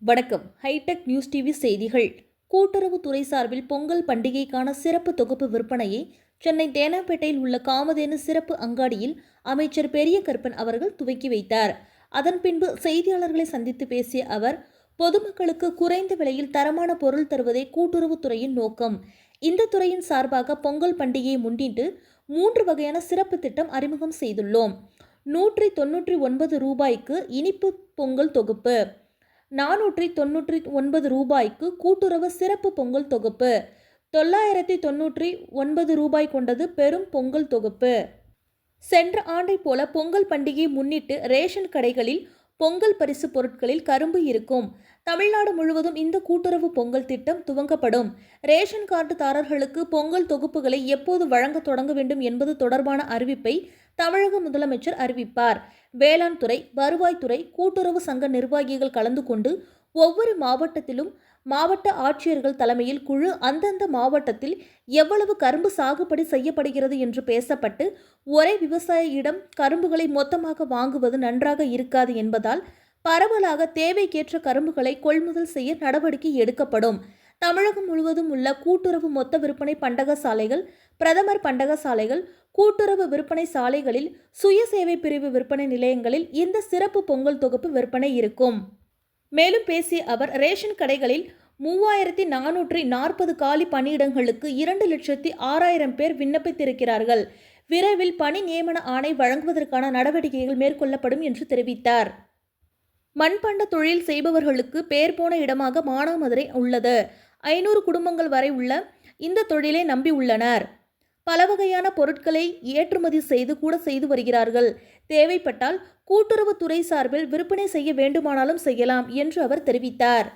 வணக்கம். Hitech news TV செய்திகள். கூட்டுறவுத்துறை சார்பில் பொங்கல் பண்டிகைக்கான சிறப்பு தொகுப்பு விற்பனையை சென்னை தேனாம்பேட்டையில் உள்ள காமதேனு சிறப்பு அங்காடியில் அமைச்சர் பெரிய கருப்பன் அவர்கள் துவக்கி வைத்தார். அதன் பின்பு செய்தியாளர்களை சந்தித்து பேசிய அவர் பொதுமக்களுக்கு குறைந்த விலையில் தரமான பொருள் தருவதே கூட்டுறவுத்துறையின் நோக்கம். இந்த துறையின் சார்பாக பொங்கல் பண்டிகையை முன்னிட்டு மூன்று வகையான சிறப்பு திட்டம் அறிமுகம் செய்துள்ளோம். நூற்றி தொன்னூற்றி ஒன்பது ரூபாய்க்கு இனிப்பு பொங்கல் தொகுப்பு. நானூற்றி தொண்ணூற்றி ஒன்பது ரூபாய்க்கு கூட்டுறவு சிறப்பு பொங்கல் தொகுப்பு. தொள்ளாயிரத்தி தொண்ணூற்றி ஒன்பது ரூபாய் கொண்டது பெரும் பொங்கல் தொகுப்பு. சென்ற ஆண்டைப் போல பொங்கல் பண்டிகையை முன்னிட்டு ரேஷன் கடைகளில் பொங்கல் பரிசு பொருட்களில் கரும்பு இருக்கும். தமிழ்நாடு முழுவதும் இந்த கூட்டுறவு பொங்கல் திட்டம் துவங்கப்படும். ரேஷன் கார்டுதாரர்களுக்கு பொங்கல் தொகுப்புகளை எப்போது வழங்க தொடங்க வேண்டும் என்பது தொடர்பான அறிவிப்பை தமிழக முதலமைச்சர் அறிவிப்பார். வேளாண் துறை வருவாய்த்துறை கூட்டுறவு சங்க நிர்வாகிகள் கலந்து கொண்டு ஒவ்வொரு மாவட்டத்திலும் மாவட்ட ஆட்சியர்கள் தலைமையில் குழு அந்தந்த மாவட்டத்தில் எவ்வளவு கரும்பு சாகுபடி செய்யப்படுகிறது என்று பேசப்பட்டு ஒரே விவசாயியிடம் கரும்புகளை மொத்தமாக வாங்குவது நன்றாக இருக்காது என்பதால் பரவலாக தேவைக்கேற்ற கரும்புகளை கொள்முதல் செய்ய நடவடிக்கை எடுக்கப்படும். தமிழகம் முழுவதும் உள்ள கூட்டுறவு மொத்த விற்பனை பண்டக சாலைகள் பிரதமர் பண்டக சாலைகள் கூட்டுறவு விற்பனை சாலைகளில் சுய சேவை பிரிவு விற்பனை நிலையங்களில் இந்த சிறப்பு பொங்கல் தொகுப்பு விற்பனை இருக்கும். மேலும் பேசிய அவர் ரேஷன் கடைகளில் மூவாயிரத்தி நானூற்றி நாற்பது காலி பணியிடங்களுக்கு இரண்டு லட்சத்தி ஆறாயிரம் பேர் விண்ணப்பித்திருக்கிறார்கள். விரைவில் பணி நியமன ஆணை வழங்குவதற்கான நடவடிக்கைகள் மேற்கொள்ளப்படும் என்று தெரிவித்தார். மண்பண்ட தொழில் செய்பவர்களுக்கு பேர் போன இடமாக மானாமதுரை உள்ளது. ஐநூறு குடும்பங்கள் வரை உள்ள இந்த தொழிலை நம்பி உள்ளனர் பல வகையான பொருட்களை ஏற்றுமதி செய்து கூட செய்து வருகிறார்கள். தேவைப்பட்டால் கூட்டுறவுத்துறை சார்பில் விற்பனை செய்ய வேண்டுமானாலும் செய்யலாம் என்று அவர் தெரிவித்தார்.